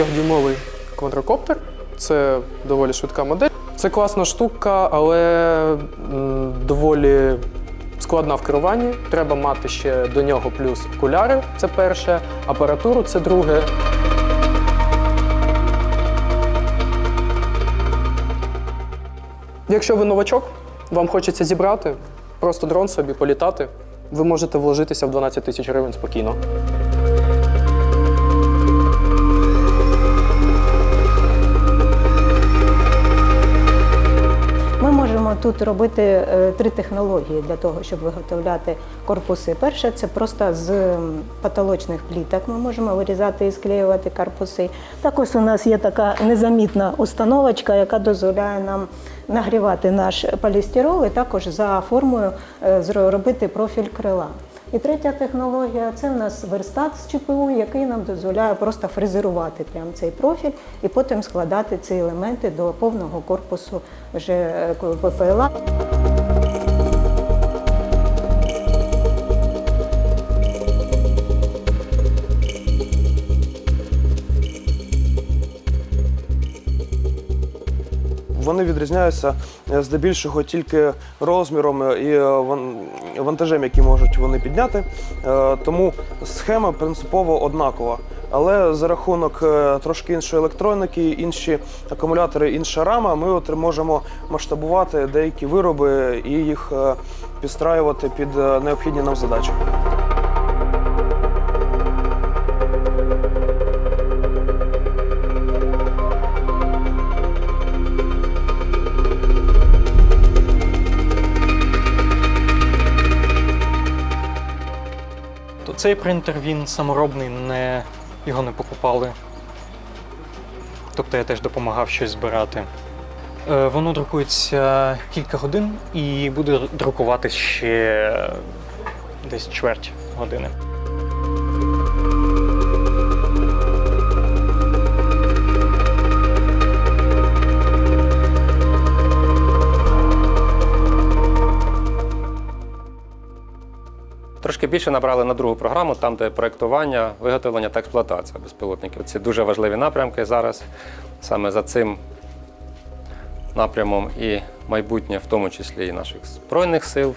24-дюймовий квадрокоптер. Це доволі швидка модель. Це класна штука, але доволі складна в керуванні. Треба мати ще до нього плюс окуляри, це перше, апаратуру це друге. Якщо ви новачок, вам хочеться зібрати просто дрон собі політати, ви можете вложитися в 12 тисяч гривень спокійно. Тут робити е, три технології для того, щоб виготовляти корпуси. Перше це просто з потолочних пліток. Ми можемо вирізати і склеювати корпуси. Також у нас є така незамітна установочка, яка дозволяє нам нагрівати наш полістирол і також за формою е, зробити профіль крила. І третя технологія це в нас верстат з ЧПУ, який нам дозволяє просто фрезерувати прям цей профіль і потім складати ці елементи до повного корпусу вже е, ППЛА. Вони відрізняються е, здебільшого тільки розміром е, і е, ван- вантажем, який можуть вони підняти. Тому схема принципово однакова. Але за рахунок трошки іншої електроніки, інші акумулятори, інша рама, ми можемо масштабувати деякі вироби і їх підстраювати під необхідні нам задачі. Цей принтер він саморобний, не, його не покупали. Тобто я теж допомагав щось збирати. Е, воно друкується кілька годин і буде друкувати ще десь чверть години. Трошки більше набрали на другу програму, там, де проєктування, виготовлення та експлуатація безпілотників. Це дуже важливі напрямки зараз. Саме за цим напрямом і майбутнє, в тому числі і наших Збройних сил,